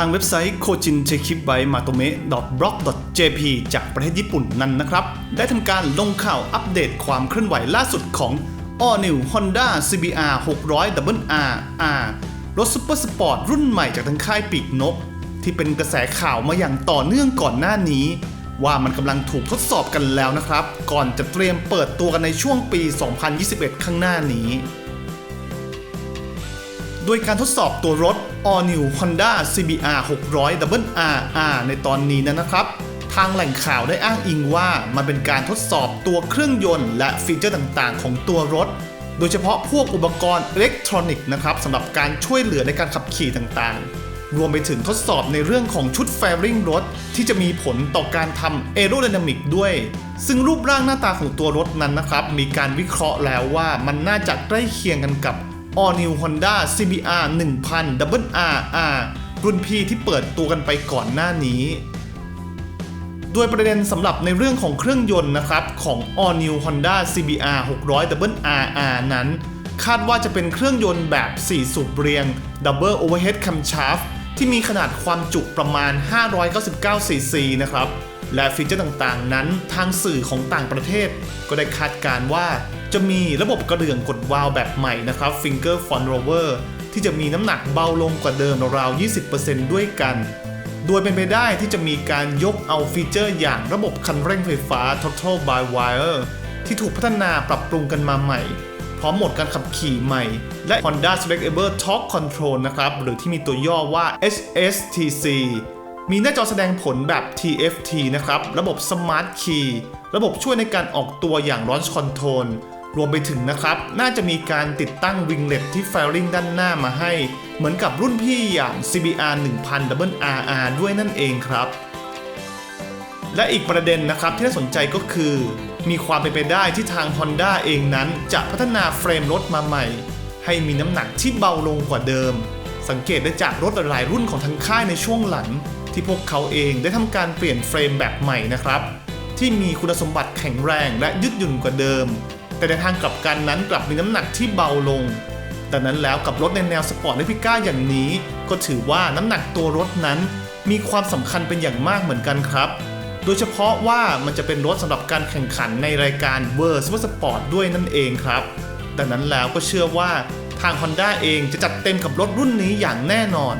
ทางเว็บไซต์ Kojin t e k i b y m a t o m e b l o g jp จากประเทศญี่ปุ่นนั้นนะครับ ได้ทำการลงข่าวอัปเดตความเคลื่อนไหวล่าสุดของ All New Honda CBR 600 WR R รถซุปเปอร์สปอร์ตรุ่นใหม่จากทางค่ายปีกนก ที่เป็นกระแสข่าวมาอย่างต่อเนื่องก่อนหน้านี้ ว่ามันกำลังถูกทดสอบกันแล้วนะครับ ก่อนจะเตรียมเปิดตัวกันในช่วงปี 2021 ข้างหน้านี้ โดยการทดสอบตัวรถ All New Honda CBR 600 WRR ในตอนนี้นั้นนะครับทางแหล่งข่าวได้อ้างอิงว่ามันเป็นการทดสอบตัวเครื่องยนต์และฟีเจอร์ต่างๆ ของตัวรถ โดยเฉพาะพวกอุปกรณ์อิเล็กทรอนิกส์นะครับสำหรับการช่วยเหลือในการขับขี่ต่างๆ รวมไปถึงทดสอบในเรื่องของชุดแฟริงรถ ที่จะมีผลต่อการทำเอโรไดนามิกด้วย ซึ่งรูปร่างหน้าตาของตัวรถนั้นนะครับ มีการวิเคราะห์แล้วว่ามันน่าจะใกล้เคียงกันกับ All New Honda CBR 1000 WRR รุ่นพี่ที่เปิดตัวกันไปก่อนหน้านี้ โดยประเด็นสำหรับในเรื่องของเครื่องยนต์นะครับ ของ All New Honda CBR 600 WRR นั้น คาดว่าจะเป็นเครื่องยนต์แบบ 4 สูบเรียง Double Overhead Camshaft ที่มีขนาดความจุประมาณ 599 cc นะครับ และฟีเจอร์ต่างๆ นั้นทางสื่อของต่างประเทศ ก็ได้คาดการณ์ว่าจะมีระบบกระเดื่องกดวาล์วแบบใหม่นะครับ Finger f o n Rover ที่จะมีน้ำหนักเบาลงกว่าเดิมราว20%ด้วยกัน โดยเป็นไปได้ที่จะมีการยกเอาฟีเจอร์อย่างระบบคันเร่งไฟฟ้า Total by Wire ที่ถูกพัฒนาปรับปรุงกันมาใหม่ พร้อมโหมดการขับขี่ใหม่ และ Honda Selectable Torque Control นะครับ หรือที่มีตัวย่อว่า HSTC มีหน้าจอแสดงผลแบบ TFT นะครับ ระบบ Smart Key ระบบช่วยในการออกตัวอย่าง Launch Control รวมไปถึงนะครับ น่าจะมีการติดตั้งวิงเล็ตที่ fairing ด้านหน้ามาให้ เหมือนกับรุ่นพี่อย่าง CBR 1000 WRR ด้วยนั่นเองครับ และอีกประเด็นนะครับที่น่าสนใจก็คือ มีความเป็นไปได้ที่ทาง Honda เองนั้นจะพัฒนาเฟรมรถมาใหม่ ให้มีน้ำหนักที่เบาลงกว่าเดิม สังเกตได้จากรถหลายรุ่นของทางค่ายในช่วงหลัง ที่พวกเขาเองได้ทำการเปลี่ยนเฟรมแบบใหม่นะครับที่มีคุณสมบัติแข็งแรงและยืดหยุ่นกว่าเดิม แต่ในทางกลับกันนั้นกลับมีน้ำหนักที่เบาลง ดังนั้นแล้วกับรถในแนวสปอร์ตและพิก้าอย่างนี้ ก็ถือว่าน้ำหนักตัวรถนั้น มีความสำคัญเป็นอย่างมากเหมือนกันครับ โดยเฉพาะว่ามันจะเป็นรถสำหรับการแข่งขันในรายการ World Super Sport ด้วยนั่นเองครับ ดังนั้นแล้วก็เชื่อว่าทาง Honda เองจะจัดเต็มกับรถรุ่นนี้อย่างแน่นอน